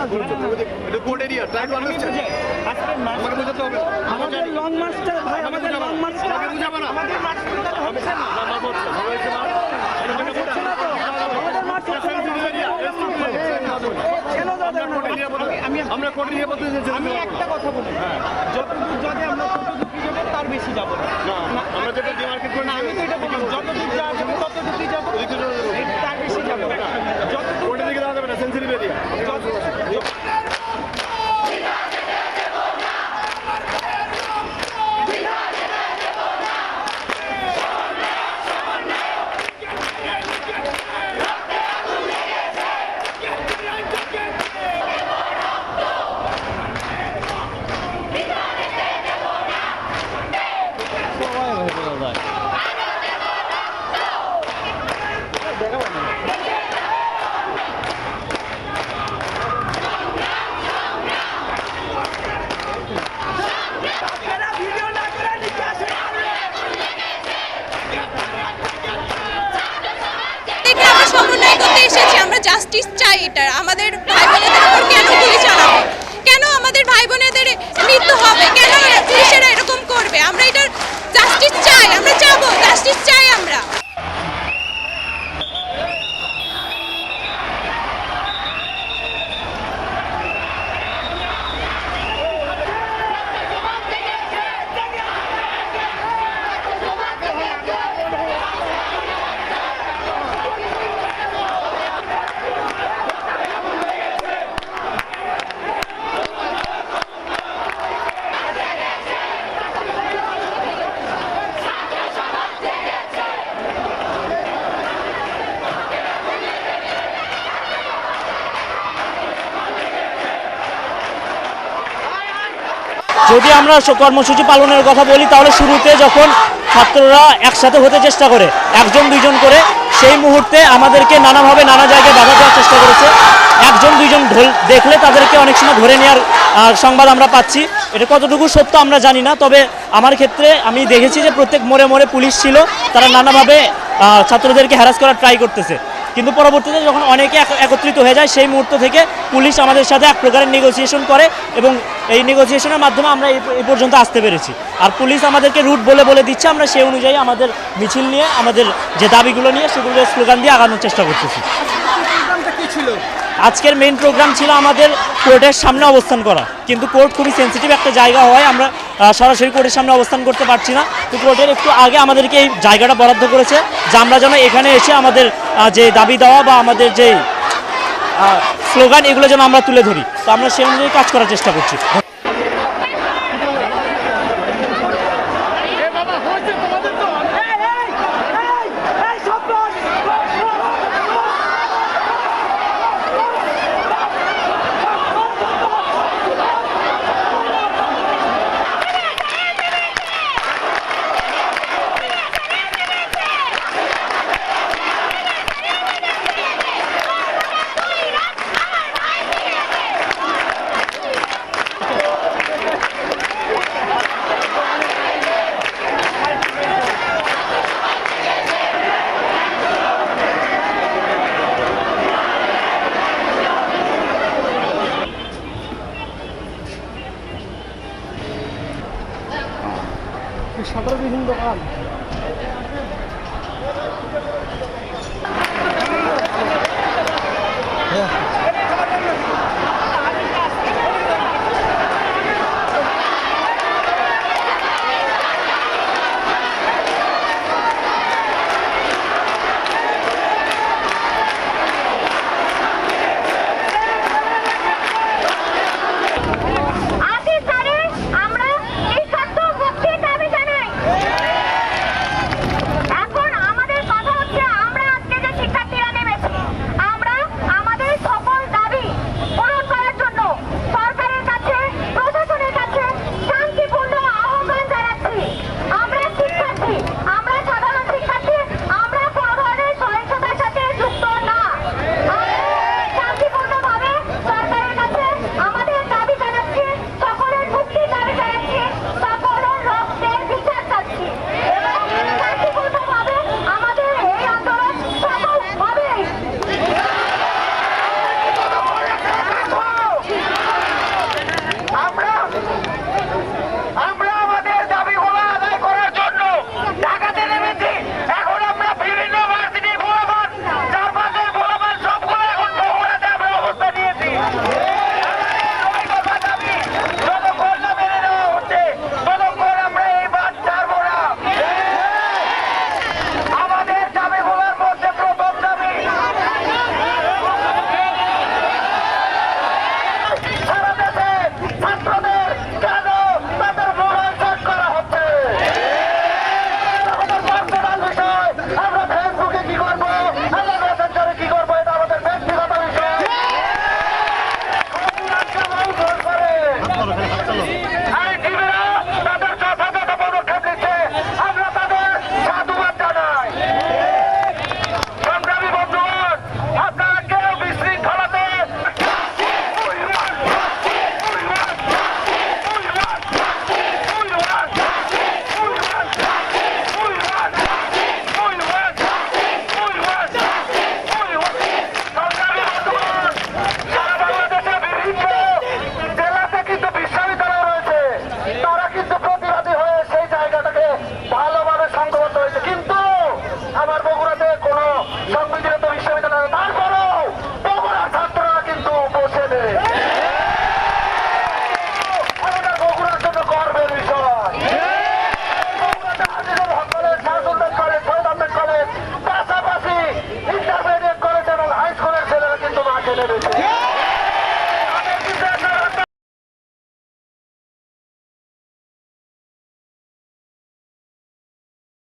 Court area try to understand march আমাকে বোঝাতে হবে আমাদের লং মার্চটা ভাই আমাদের লং মার্চটা আমাকে বুঝাবে না। আমাদের মার্চ করতে হবে না আমাদের হচ্ছে না তো। আমাদের মার্চ হচ্ছে না তো। কেন যাওয়া যাবে না? আমি আমরা কোর্ট এরিয়া চাইছি আমি একটা কথা বলি যতদূর যাবে আমরা ততটুকু যাব তার বেশি যাব না আমরা যেটা ডিমার্কেট করে না, আমি তো এটা বললাম যতদূর যাবে ততটুকুই যাব তার বেশি যাব যতদূর কোর্টের দিকে যাওয়া যাবে না সেন্সিটিভ এরিয়া থেকে আমরা সমন্বয় করতে এসেছি আমরা জাস্টিস চাই এটা। আমাদের ভাই বোনেদের কেন গুলি চালাবে? কেন আমাদের ভাই বোনেদের মৃত্যু হবে? কেন পুলিশেরা এরকম করবে? আমরা এটার জাস্টিস চাই, আমরা চাবো। জাস্টিস চাই আমরা যদি আমরা কর্মসূচি পালনের কথা বলি, তাহলে শুরুতে যখন ছাত্ররা একসাথে হতে চেষ্টা করে, একজন, দুইজন করে, সেই মুহূর্তে আমাদেরকে নানাভাবে নানা জায়গায় বাধা দেওয়ার চেষ্টা করেছে। একজন, দুইজন ঢোল- দেখলে তাদেরকে অনেক সময় ধরে নেওয়ার সংবাদ আমরা পাচ্ছি। এটা কতটুকু সত্য আমরা জানি না, তবে আমার ক্ষেত্রে আমি দেখেছি যে প্রত্যেক মোড়ে মোড়ে পুলিশ ছিল, তারা নানাভাবে ছাত্রদেরকে হ্যারাস করার ট্রাই করতেছে। কিন্তু পরবর্তীতে যখন অনেকে এক- একত্রিত হয়ে যায়, সেই মুহূর্ত থেকে পুলিশ আমাদের সাথে এক প্রকারের নেগোসিয়েশন করে এবং এই নেগোসিয়েশনের মাধ্যমে আমরা এই পর্যন্ত আসতে পেরেছি। আর পুলিশ আমাদেরকে রুট বলে বলে দিচ্ছে, আমরা সেই অনুযায়ী আমাদের মিছিল নিয়ে, আমাদের যে দাবিগুলো নিয়ে সেগুলো স্লোগান দিয়ে আগানোর চেষ্টা করতেছি। আজকের মেইন প্রোগ্রাম ছিল আমাদের কোর্টের সামনে অবস্থান করা। কিন্তু কোর্ট খুবই সেন্সিটিভ একটা জায়গা হয় আমরা সরাসরি কোর্টের সামনে অবস্থান করতে পারছি না। তো কোর্টের একটু আগে আমাদেরকে এই জায়গাটা বরাদ্দ করেছে, যে আমরা যেন এখানে এসে আমাদের যে দাবি দেওয়া বা আমাদের যে স্লোগান, এগুলো যেন আমরা তুলে ধরি। তো আমরা সেই অনুযায়ী কাজ করার চেষ্টা করছি। Erdogan.